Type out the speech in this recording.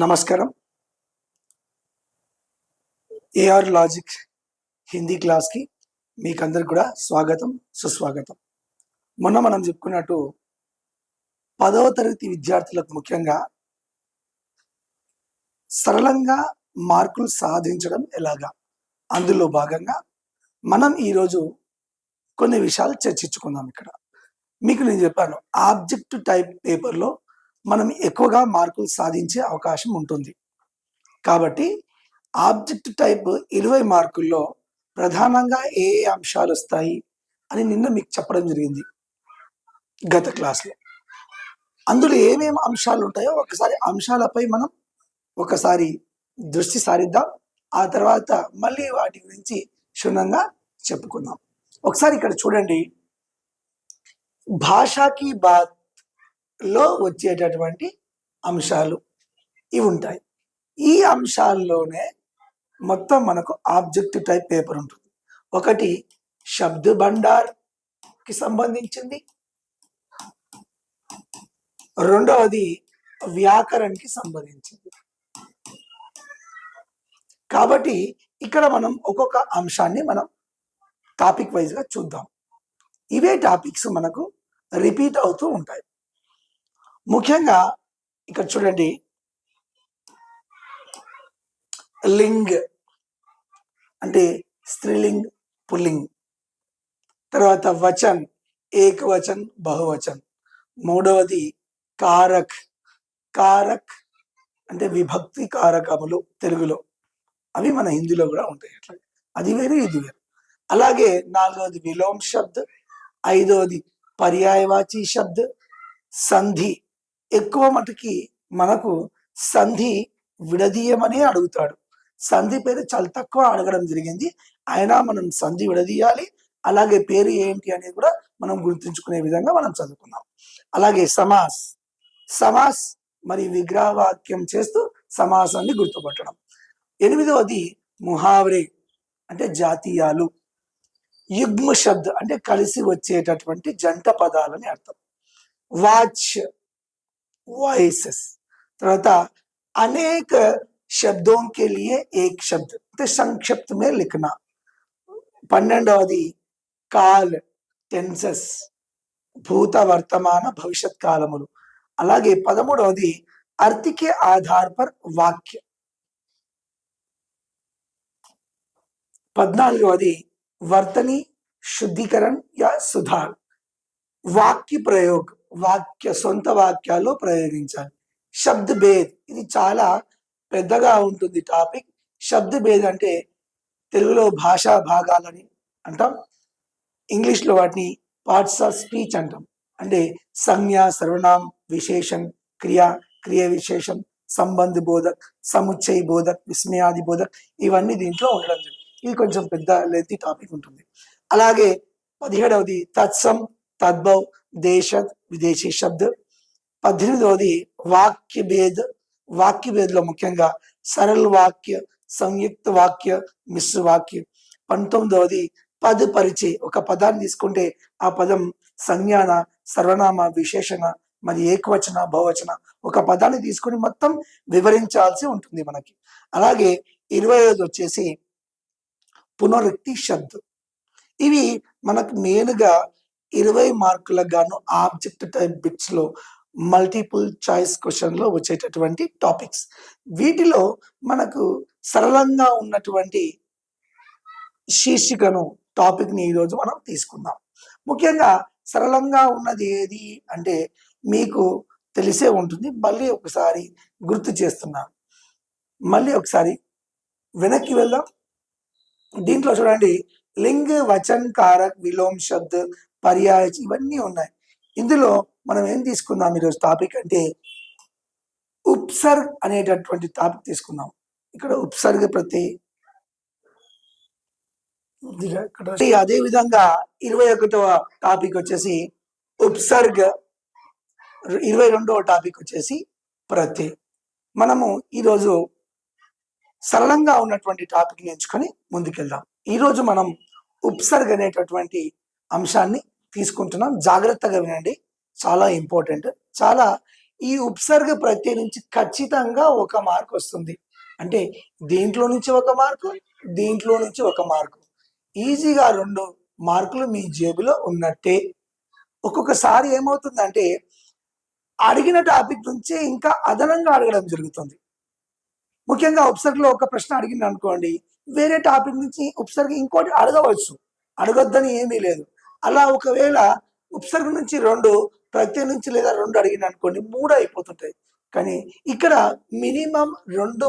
నమస్కారం. AR logic Hindi క్లాస్కి మీకు అందరికి కూడా స్వాగతం సుస్వాగతం. మొన్న మనం చెప్పుకున్నట్టు పదవ తరగతి విద్యార్థులకు ముఖ్యంగా సరళంగా మార్కులు సాధించడం ఎలాగా? అందులో భాగంగా మనం ఈరోజు కొన్ని విషయాలు చర్చించుకుందాం ఇక్కడ. మీకు నేను చెప్పాను ఆబ్జెక్ట్ టైప్ పేపర్లో మనం ఎక్కువగా మార్కులు సాధించే అవకాశం ఉంటుంది. కాబట్టి ఆబ్జెక్ట్ టైప్ ఇరవై మార్కుల్లో ప్రధానంగా ఏ ఏ అంశాలు వస్తాయి అని నిన్న మీకు చెప్పడం జరిగింది గత క్లాస్లో. అందులో ఏమేమి అంశాలు ఉంటాయో ఒకసారి అంశాలపై మనం ఒకసారి దృష్టి సారిద్దాం. ఆ తర్వాత మళ్ళీ వాటి గురించి క్షుణ్ణంగా చెప్పుకుందాం. ఒకసారి ఇక్కడ చూడండి. భాషాకి బాత్ లో వచ్చేటటువంటి అంశాలు ఇవి ఉంటాయి. ఈ అంశాల్లోనే మొత్తం మనకు ఆబ్జెక్ట్ టైప్ పేపర్ ఉంటుంది. ఒకటి శబ్ద బండార్కి సంబంధించింది. రెండవది వ్యాకరణకి సంబంధించింది. కాబట్టి ఇక్కడ మనం ఒక్కొక్క అంశాన్ని మనం టాపిక్ వైజ్గా చూద్దాం. ఇవే టాపిక్స్ మనకు రిపీట్ అవుతూ ఉంటాయి. ముఖ్యంగా ఇక్కడ చూడండి. లింగ్ అంటే స్త్రీలింగ్ పుల్లింగ్. తర్వాత వచన్ ఏకవచన్ బహువచన్. మూడవది కారక్. కారక్ అంటే విభక్తి కారకములు తెలుగులో. అవి మన హిందీలో కూడా ఉంటాయి అట్లా. అది వేరు ఇది వేరు. అలాగే నాలుగవది విలోమ్ శబ్ద్ ఐదవది పర్యాయవాచి శబ్ద్ సంధి. ఎక్కువ మటుకి మనకు సంధి విడదీయమని అడుగుతాడు. సంధి పేరు చాలా తక్కువ అడగడం జరిగింది. అయినా మనం సంధి విడదీయాలి. అలాగే పేరు ఏంటి అనేది కూడా మనం గుర్తుంచుకునే విధంగా మనం చదువుకున్నాం అలాగే సమాస్. సమాస్ మరి విగ్రహవాక్యం చేస్తూ సమాసాన్ని గుర్తుపట్టడం. ఎనిమిదవది ముహావరే అంటే జాతీయాలు. యుగ్మ శబ్ద అంటే కలిసి వచ్చేటటువంటి జంట పదాలని అర్థం. వాచ్ వాయిసెస్ తర్వాత అనేక शब्दों के लिए एक शब्द तो संक्षिप्त में लिखना పన్నెండవది కాల్ టెన్సెస్ భూత వర్తమాన భవిష్యత్ కాలములు అలాగే పదమూడవది అర్థికే ఆధార్ పర్ వాక్య పద్నాలుగవది వర్తని శుద్ధీకరణ్ యా సుధార్ వాక్య ప్రయోగ్ వాక్య సొంత వాక్యాల్లో ప్రయోగించాలి. శబ్ద భేద్ ఇది చాలా పెద్దగా ఉంటుంది టాపిక్. శబ్ద భేద్ అంటే తెలుగులో భాషా భాగాలని అంటాం. ఇంగ్లీష్లో వాటిని పార్ట్స్ ఆఫ్ స్పీచ్ అంటాం. అంటే సంజ్ఞ సర్వనాం విశేషం క్రియ క్రియ విశేషం సంబంధ బోధక్ సముచ్చయ బోధక్ విస్మయాది బోధక్ ఇవన్నీ దీంట్లో ఉండడం జరిగింది ఇది కొంచెం పెద్ద లెంతి టాపిక్ ఉంటుంది. అలాగే పదిహేడవది తత్సం తద్భవ్ దేశత్ విదేశీ శబ్ద. పద్దెనిమిదవది వాక్య భేద్ వాక్య భేద్లో ముఖ్యంగా సరళ వాక్య సంయుక్త వాక్య మిశ్ర వాక్య. పంతొమ్మిదవది పద పరిచయ ఒక పదాన్ని తీసుకుంటే ఆ పదం సంజ్ఞాన సర్వనామ విశేషణ మరి ఏకవచన బహువచన ఒక పదాన్ని తీసుకొని మొత్తం వివరించాల్సి ఉంటుంది మనకి. అలాగే ఇరవై ఐదు వచ్చేసి పునరుక్తి శబ్దం. ఇవి మనకు మెయిన్గా ఇరవై మార్కులకు గాను ఆబ్జెక్ట్ టైప్ బిట్స్లో మల్టిపుల్ చాయిస్ క్వశ్చన్లో వచ్చేటటువంటి టాపిక్స్. వీటిలో మనకు సరళంగా ఉన్నటువంటి శీర్షికను టాపిక్ని ఈరోజు మనం తీసుకుందాం. ముఖ్యంగా సరళంగా ఉన్నది ఏది అంటే మీకు తెలిసే ఉంటుంది. మళ్ళీ ఒకసారి గుర్తు చేస్తున్నాను మళ్ళీ ఒకసారి వెనక్కి వెళ్దాం. దీంట్లో చూడండి లింగ్ వచన్ కారక్ విలోమ్ శబ్ద్ పర్యాయ ఇవన్నీ ఉన్నాయి. ఇందులో మనం ఏం తీసుకుందాం ఈరోజు టాపిక్ అంటే ఉప్సర్గ్ అనేటటువంటి టాపిక్ తీసుకుందాం. ఇక్కడ ఉప్సర్గ ప్రతి అదే విధంగా ఇరవై ఒకటవ టాపిక్ వచ్చేసి ఉప్సర్గ ఇరవై రెండవ టాపిక్ వచ్చేసి ప్రతి. మనము ఈరోజు సరళంగా ఉన్నటువంటి టాపిక్ ఎంచుకొని ముందుకెళ్దాం. ఈరోజు మనం ఉప్సర్గ్ అనేటటువంటి అంశాన్ని తీసుకుంటున్నాం. జాగ్రత్తగా వినండి. చాలా ఇంపార్టెంట్. చాలా ఈ ఉపసర్గ ప్రత్యయం నుంచి ఖచ్చితంగా ఒక మార్క్ వస్తుంది. అంటే దీంట్లో నుంచి ఒక మార్కు దీంట్లో నుంచి ఒక మార్కు. ఈజీగా రెండు మార్కులు మీ జేబులో ఉన్నట్టే. ఒక్కొక్కసారి ఏమవుతుందంటే అడిగిన టాపిక్ నుంచి ఇంకా అదనంగా అడగడం జరుగుతుంది. ముఖ్యంగా ఉపసర్గలో ఒక ప్రశ్న అడిగింది అనుకోండి వేరే టాపిక్ నుంచి ఉపసర్గ ఇంకోటి అడగవచ్చు. అడగొద్దని ఏమీ లేదు. అలా ఒకవేళ ఉపసర్గ నుంచి రెండు ప్రత్యయం నుంచి లేదా రెండు అడిగిన అనుకోండి మూడు అయిపోతుంటాయి. కానీ ఇక్కడ మినిమం రెండు